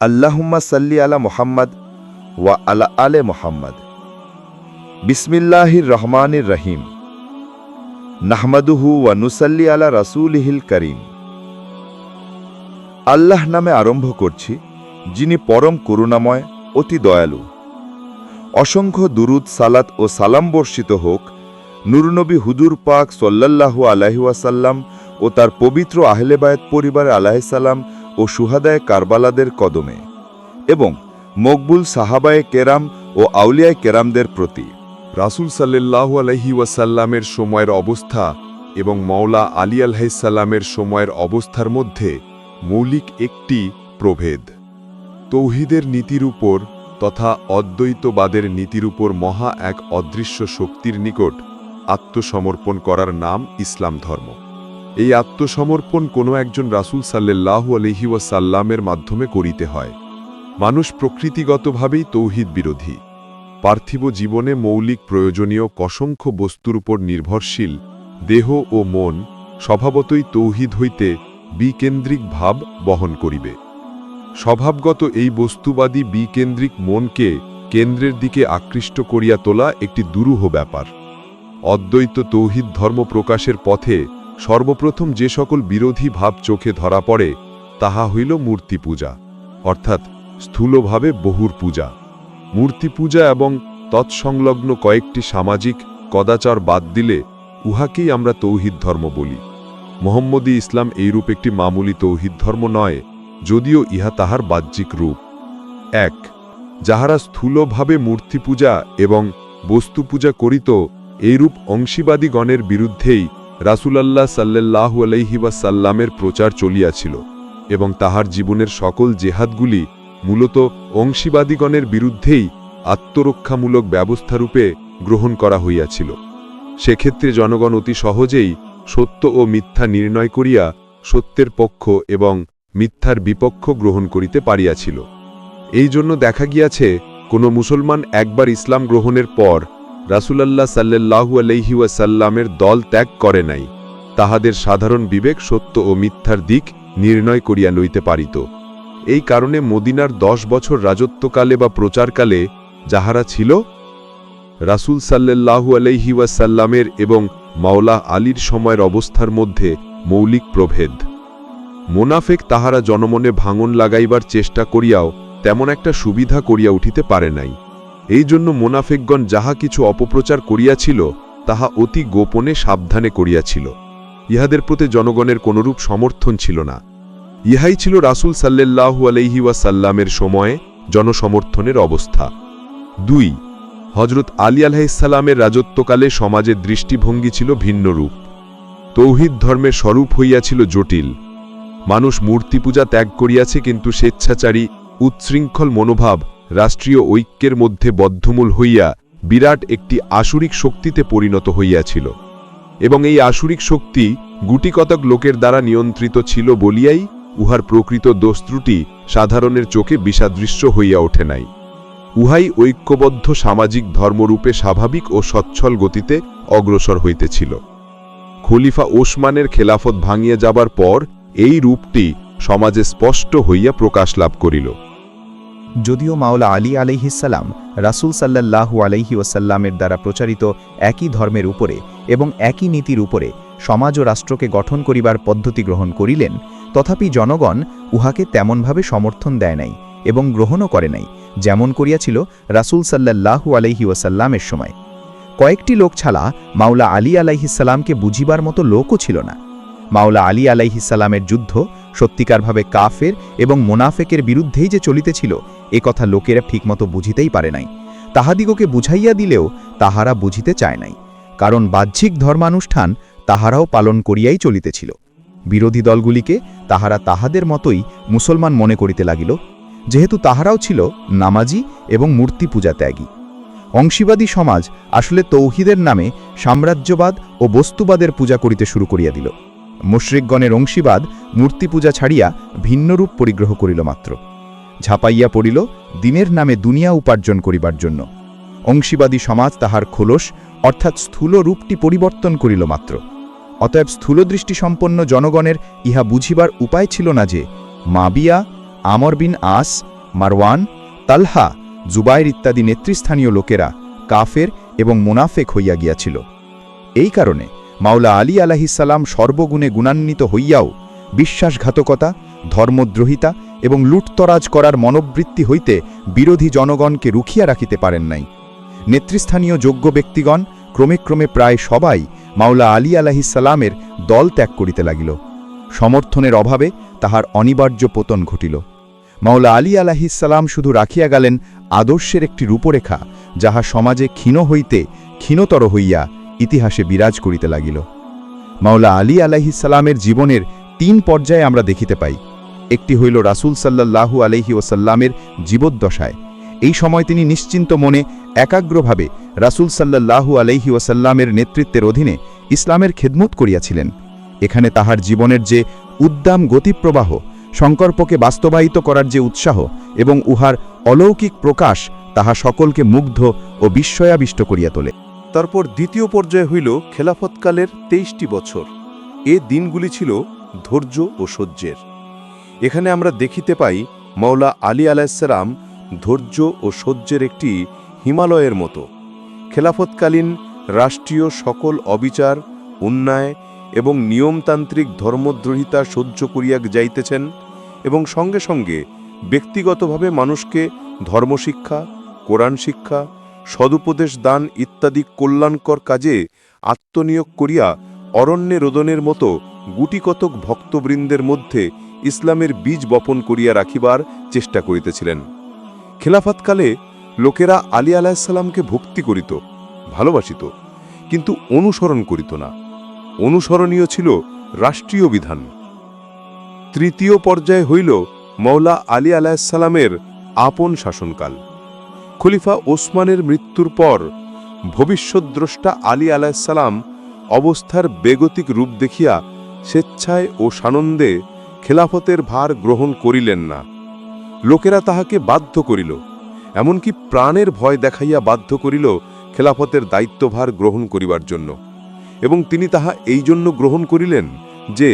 আল্লাহুম্মা সাল্লি আলা মোহাম্মদ ওয়া আলা আলে মোহাম্মদ। বিসমিল্লাহির রহমানির রহিম। নাহমাদুহু ওয়া নুসাল্লি আলা রাসূলিহিল করিম। আল্লাহ নামে আরম্ভ করছি, যিনি পরম করুণাময়, অতি দয়ালু। অসংখ্য দুরুদ, সালাত ও সালাম বর্ষিত হোক, নুরনবী হুজুর পাক সল্লাল্লাহু আলাইহি ওয়াসাল্লাম ও তার পবিত্র আহলেবায়ত পরিবার আলাহিসাল্লাম ও সুহাদায় কারবালাদের কদমে এবং মকবুল সাহাবায়ে কেরাম ও আউলিয়ায় কেরামদের প্রতি। রাসূল সাল্লাল্লাহু আলহি ওয়াসাল্লামের সময়ের অবস্থা এবং মওলা আলী আলহাইসাল্লামের সময়ের অবস্থার মধ্যে মৌলিক একটি প্রভেদ। তৌহিদের নীতির উপর তথা অদ্বৈতবাদের নীতির উপর মহা এক অদৃশ্য শক্তির নিকট আত্মসমর্পণ করার নাম ইসলাম ধর্ম। এই আত্মসমর্পণ কোনো একজন রাসূল সাল্লাল্লাহু আলহি ওয়াসাল্লামের মাধ্যমে করিতে হয়। মানুষ প্রকৃতিগতভাবেই তৌহিদ বিরোধী। পার্থিব জীবনে মৌলিক প্রয়োজনীয় অসংখ্য বস্তুর উপর নির্ভরশীল, দেহ ও মন স্বভাবতই তৌহিদ হইতে বিকেন্দ্রিক ভাব বহন করিবে। স্বভাবগত এই বস্তুবাদী বিকেন্দ্রিক মনকে কেন্দ্রের দিকে আকৃষ্ট করিয়া তোলা একটি দুরূহ ব্যাপার। অদ্বৈত তৌহিদ ধর্ম প্রকাশের পথে সর্বপ্রথম যে সকল বিরোধী ভাব চোখে ধরা পড়ে, তাহা হইল মূর্তি পূজা, অর্থাৎ স্থূলভাবে বহুর পূজা। মূর্তি পূজা এবং তৎসংলগ্ন কয়েকটি সামাজিক কদাচার বাদ দিলে উহাকেই আমরা তৌহিদ ধর্ম বলি। মোহাম্মদী ইসলাম এইরূপ একটি মামুলি তৌহিদ ধর্ম নয়, যদিও ইহা তাহার বাহ্যিক রূপ। এক, যাহারা স্থূলভাবে মূর্তি পূজা এবং বস্তু পূজা করিত, এইরূপ অংশীবাদীগণের বিরুদ্ধেই রাসূলাল্লাহ সাল্লাল্লাহু আলাইহি ওয়াসাল্লামের প্রচার চলিয়াছিল এবং তাহার জীবনের সকল জেহাদগুলি মূলত অংশীবাদীগণের বিরুদ্ধেই আত্মরক্ষামূলক ব্যবস্থারূপে গ্রহণ করা হইয়াছিল। সেক্ষেত্রে জনগণ অতি সহজেই সত্য ও মিথ্যা নির্ণয় করিয়া সত্যের পক্ষ এবং মিথ্যার বিপক্ষ গ্রহণ করিতে পারিয়াছিল। এই জন্য দেখা গিয়াছে, কোনো মুসলমান একবার ইসলাম গ্রহণের পর রাসূলাল্লাহ সাল্লাল্লাহু আলাইহি ওয়াসাল্লামের দল ত্যাগ করে নাই। তাহাদের সাধারণ বিবেক সত্য ও মিথ্যার দিক নির্ণয় করিয়া লইতে পারিত। এই কারণে মদিনার দশ বছর রাজত্বকালে বা প্রচারকালে যাহারা ছিল, রাসূল সাল্লাল্লাহু আলাইহি ওয়াসাল্লামের এবং মাওলা আলীর সময়ের অবস্থার মধ্যে মৌলিক প্রভেদ। মোনাফেক তাহারা জনমনে ভাঙন লাগাইবার চেষ্টা করিয়াও তেমন একটা সুবিধা করিয়া উঠিতে পারে নাই। এই জন্য মোনাফেকগণ যাহা কিছু অপপ্রচার করিয়াছিল, তাহা অতি গোপনে সাবধানে করিয়াছিল। ইহাদের প্রতি জনগণের কোনরূপ সমর্থন ছিল না। ইহাই ছিল রাসূল সাল্লাল্লাহু আলাইহি ওয়াসাল্লামের সময়ে জনসমর্থনের অবস্থা। দুই হজরত আলী আলাইসাল্লামের রাজত্বকালে সমাজের দৃষ্টিভঙ্গি ছিল ভিন্নরূপ তৌহিদ ধর্মের স্বরূপ হইয়াছিল জটিল। মানুষ মূর্তি পূজা ত্যাগ করিয়াছে কিন্তু স্বেচ্ছাচারী, উচ্ছৃঙ্খল মনোভাব রাষ্ট্রীয় ঐক্যের মধ্যে বদ্ধমূল হইয়া বিরাট একটি আসুরিক শক্তিতে পরিণত হইয়াছিল। এবং এই আসুরিক শক্তি গুটিকতক লোকের দ্বারা নিয়ন্ত্রিত ছিল বলিয়াই উহার প্রকৃত দোস্ত্রুটি সাধারণের চোখে বিষাদৃশ্য হইয়া ওঠে নাই। উহাই ঐক্যবদ্ধ সামাজিক ধর্মরূপে স্বাভাবিক ও সচ্ছল গতিতে অগ্রসর হইতেছিল। খলিফা ওসমানের খেলাফত ভাঙিয়া যাবার পর এই রূপটি সমাজে স্পষ্ট হইয়া প্রকাশ লাভ করিল। যদিও মাওলা আলী আলাইহিসাল্লাম রাসূল সাল্লাল্লাহু আলাইহি ওয়াসাল্লামের দ্বারা প্রচারিত একই ধর্মের উপরে এবং একই নীতির উপরে সমাজ ও রাষ্ট্রকে গঠন করিবার পদ্ধতি গ্রহণ করিলেন, তথাপি জনগণ উহাকে তেমনভাবে সমর্থন দেয় নাই এবং গ্রহণও করে নাই, যেমন করিয়াছিল রাসূল সাল্লাল্লাহু আলাইহি ওয়াসাল্লামের সময়। কয়েকটি লোক ছাড়া মাওলা আলী আলাইহিসাল্লামকে বুঝিবার মতো লোকও ছিল না। মাওলা আলী আলাইহিসাল্লামের যুদ্ধ সত্যিকারভাবে কাফের এবং মোনাফেকের বিরুদ্ধেই যে চলিতেছিল, এ কথা লোকেরা ঠিকমতো বুঝিতেই পারে নাই। তাহাদিগকে বুঝাইয়া দিলেও তাহারা বুঝিতে চায় নাই। কারণ বাহ্যিক ধর্মানুষ্ঠান তাহারাও পালন করিয়াই চলিতেছিল। বিরোধী দলগুলিকে তাহারা তাহাদের মতোই মুসলমান মনে করিতে লাগিল, যেহেতু তাহারাও ছিল নামাজি এবং মূর্তি পূজা ত্যাগী। অংশীবাদী সমাজ আসলে তৌহিদের নামে সাম্রাজ্যবাদ ও বস্তুবাদের পূজা করিতে শুরু করিয়া দিল। মুশ্রিকগণের অংশীবাদ মূর্তি পূজা ছাড়িয়া ভিন্নরূপ পরিগ্রহ করিল মাত্র। ঝাপাইয়া পড়িল দিনের নামে দুনিয়া উপার্জন করিবার জন্য। অংশীবাদী সমাজ তাহার খোলস, অর্থাৎ স্থূল রূপটি পরিবর্তন করিল মাত্র। অতএব স্থূলদৃষ্টিসম্পন্ন জনগণের ইহা বুঝিবার উপায় ছিল না যে, মাবিয়া, আমর বিন আস, মারওয়ান, তালহা, জুবাইর ইত্যাদি নেতৃস্থানীয় লোকেরা কাফের এবং মুনাফেক হইয়া গিয়াছিল। এই কারণে মাওলা আলী আলাহিসাল্লাম সর্বগুণে গুণান্বিত হইয়াও বিশ্বাসঘাতকতা, ধর্মদ্রোহিতা এবং লুটতরাজ করার মনোবৃত্তি হইতে বিরোধী জনগণকে রুখিয়া রাখিতে পারেন নাই। নেতৃস্থানীয় যোগ্য ব্যক্তিগণ ক্রমে ক্রমে প্রায় সবাই মাওলা আলী আলাহিসাল্লামের দল ত্যাগ করিতে লাগিল। সমর্থনের অভাবে তাহার অনিবার্য পতন ঘটিল। মাওলা আলী আলাহিসাল্লাম শুধু রাখিয়া গেলেন আদর্শের একটি রূপরেখা, যাহা সমাজে ক্ষীণ হইতে ক্ষীণতর হইয়া ইতিহাসে বিরাজ করিতে লাগিল। মাওলা আলী আলাহিসাল্লামের জীবনের তিন পর্যায়ে আমরা দেখিতে পাই। একটি হইল রাসূল সাল্লাল্লাহু আলহি ওসাল্লামের জীবদ্দশায়। এই সময় তিনি নিশ্চিন্ত মনে একাগ্রভাবে রাসূল সাল্লাল্লাহু আলহি ওসাল্লামের নেতৃত্বের অধীনে ইসলামের খেদমত করিয়াছিলেন। এখানে তাহার জীবনের যে উদ্দাম গতিপ্রবাহ, সংকল্পকে বাস্তবায়িত করার যে উৎসাহ এবং উহার অলৌকিক প্রকাশ তাহা সকলকে মুগ্ধ ও বিস্ময়াবিষ্ট করিয়া তোলে। তারপর দ্বিতীয় পর্যায় হইল খেলাফতকালের তেইশটি বছর। এ দিনগুলি ছিল ধৈর্য ও সহ্যের। এখানে আমরা দেখিতে পাই মাওলা আলী আলাইসালাম ধৈর্য ও সহ্যের একটি হিমালয়ের মতো। খেলাফতকালীন রাষ্ট্রীয় সকল অবিচার, অন্যায় এবং নিয়মতান্ত্রিক ধর্মদ্রোহিতা সহ্য করিয়া যাইতেছেন এবং সঙ্গে সঙ্গে ব্যক্তিগতভাবে মানুষকে ধর্মশিক্ষা কোরআন শিক্ষা সদুপদেশ দান ইত্যাদি কল্যাণকর কাজে আত্মনিয়োগ করিয়া অরণ্যে রোদনের মতো গুটিকতক ভক্তবৃন্দের মধ্যে ইসলামের বীজ বপন করিয়া রাখিবার চেষ্টা করিতেছিলেন। খেলাফতকালে লোকেরা আলী আলাহিসাল্লামকে ভক্তি করিত, ভালোবাসিত, কিন্তু অনুসরণ করিত না। অনুসরণীয় ছিল রাষ্ট্রীয় বিধান। তৃতীয় পর্যায়ে হইল মৌলা আলী আলাহিসাল্লামের আপন শাসনকাল। খলিফা ওসমানের মৃত্যুর পর ভবিষ্যদ্দ্রষ্টা আলী আলাহিসাল্লাম অবস্থার বেগতিক রূপ দেখিয়া স্বেচ্ছায় ও সানন্দে খেলাফতের ভার গ্রহণ করিলেন না। লোকেরা তাহাকে বাধ্য করিল, এমনকি প্রাণের ভয় দেখাইয়া বাধ্য করিল খেলাফতের দায়িত্বভার গ্রহণ করিবার জন্য। এবং তিনি তাহা এই জন্য গ্রহণ করিলেন যে,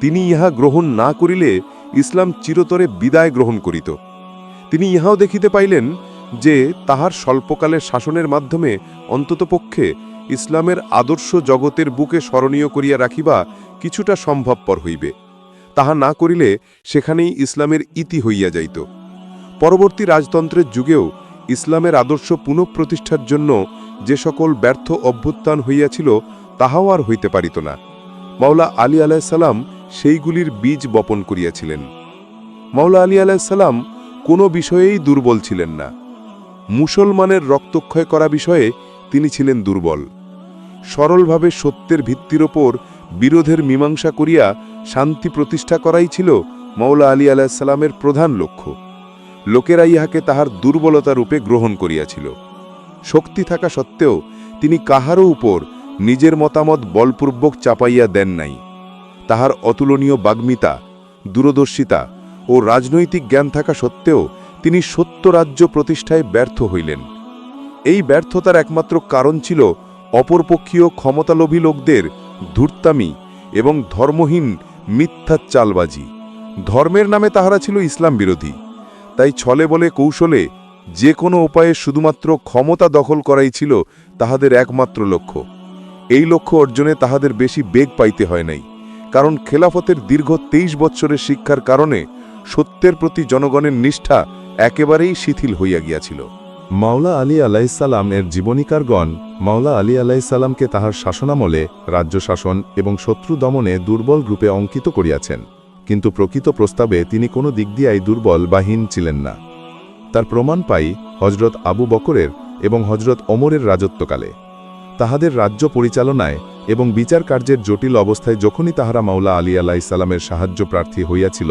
তিনি ইহা গ্রহণ না করিলে ইসলাম চিরতরে বিদায় গ্রহণ করিত। তিনি ইহাও দেখিতে পাইলেন যে তাহার স্বল্পকালের শাসনের মাধ্যমে অন্ততপক্ষে ইসলামের আদর্শ জগতের বুকে স্মরণীয় করিয়া রাখিবা কিছুটা সম্ভবপর হইবে। তাহা না করিলে সেখানেই ইসলামের ইতি হইয়া যাইত। পরবর্তী রাজতন্ত্রের যুগেও ইসলামের আদর্শ পুনঃপ্রতিষ্ঠার জন্য যে সকল ব্যর্থ অভ্যুত্থান হইয়াছিল, তাহাও আর হইতে পারিত না। মাওলা আলী আলাইসাল্লাম সেইগুলির বীজ বপন করিয়াছিলেন। মাওলা আলী আলাইসাল্লাম কোনো বিষয়েই দুর্বল ছিলেন না। মুসলমানের রক্তক্ষয় করা বিষয়ে তিনি ছিলেন দুর্বল। সরলভাবে সত্যের ভিত্তির ওপর বিরোধের মীমাংসা করিয়া শান্তি প্রতিষ্ঠা করাই ছিল মৌলা আলী আলাহিসাল্লামের প্রধান লক্ষ্য। লোকেরা ইহাকে তাহার দুর্বলতা রূপে গ্রহণ করিয়াছিল। শক্তি থাকা সত্ত্বেও তিনি কাহারও উপর নিজের মতামত বলপূর্বক চাপাইয়া দেন নাই। তাহার অতুলনীয় বাগ্মিতা, দূরদর্শিতা ও রাজনৈতিক জ্ঞান থাকা সত্ত্বেও তিনি সত্য রাজ্য প্রতিষ্ঠায় ব্যর্থ হইলেন। এই ব্যর্থতার একমাত্র কারণ ছিল অপরপক্ষীয় ক্ষমতালোভী লোকদের ধূর্তামি এবং ধর্মহীন মিথ্যা চালবাজি ধর্মের নামে তাহারা ছিল ইসলাম বিরোধী। তাই ছলে বলে কৌশলে যে কোনো উপায়ে শুধুমাত্র ক্ষমতা দখল করাই ছিল তাহাদের একমাত্র লক্ষ্য। এই লক্ষ্য অর্জনে তাহাদের বেশি বেগ পাইতে হয় নাই, কারণ খেলাফতের দীর্ঘ তেইশ বৎসরের শিক্ষার কারণে সত্যের প্রতি জনগণের নিষ্ঠা একেবারেই শিথিল হইয়া গিয়াছিল। মাওলা আলী আলাইসাল্লাম এর জীবনীকারগণ মাওলা আলী আলাইসাল্লামকে তাহার শাসনামলে রাজ্য শাসন এবং শত্রু দমনে দুর্বল রূপে অঙ্কিত করিয়াছেন। কিন্তু প্রকৃত প্রস্তাবে তিনি কোনো দিক দিয়াই দুর্বল বা হীন ছিলেন না। তার প্রমাণ পাই হজরত আবু বকরের এবং হজরত ওমরের রাজত্বকালে। তাহাদের রাজ্য পরিচালনায় এবং বিচার কার্যের জটিল অবস্থায় যখনই তাহারা মাওলা আলী আলাইসাল্লামের সাহায্য প্রার্থী হইয়াছিল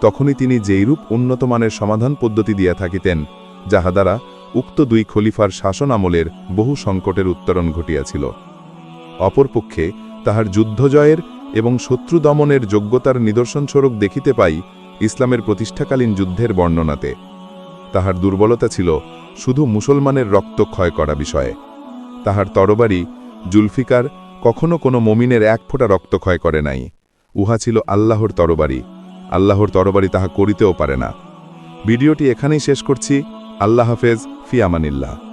তখনই তিনি যেইরূপ উন্নতমানের সমাধান পদ্ধতি দিয়া থাকিতেন, যাহা দ্বারা উক্ত দুই খলিফার শাসন আমলের বহু সংকটের উত্তরণ ঘটিয়াছিল। অপরপক্ষে তাহার যুদ্ধজয়ের এবং শত্রু দমনের যোগ্যতার নিদর্শনস্বরূপ দেখিতে পাই ইসলামের প্রতিষ্ঠাকালীন যুদ্ধের বর্ণনাতে। তাহার দুর্বলতা ছিল শুধু মুসলমানের রক্ত ক্ষয় করা বিষয়ে। তাহার তরবারি জুলফিকার কখনো কোনো মমিনের এক ফোঁটা রক্ত ক্ষয় করে নাই। উহা ছিল আল্লাহর তরবারি। আল্লাহর তরবারি তাহা করিতেও পারে না। ভিডিওটি এখানেই শেষ করছি। আল্লাহ হাফেজ ফি আমানিল্লাহ।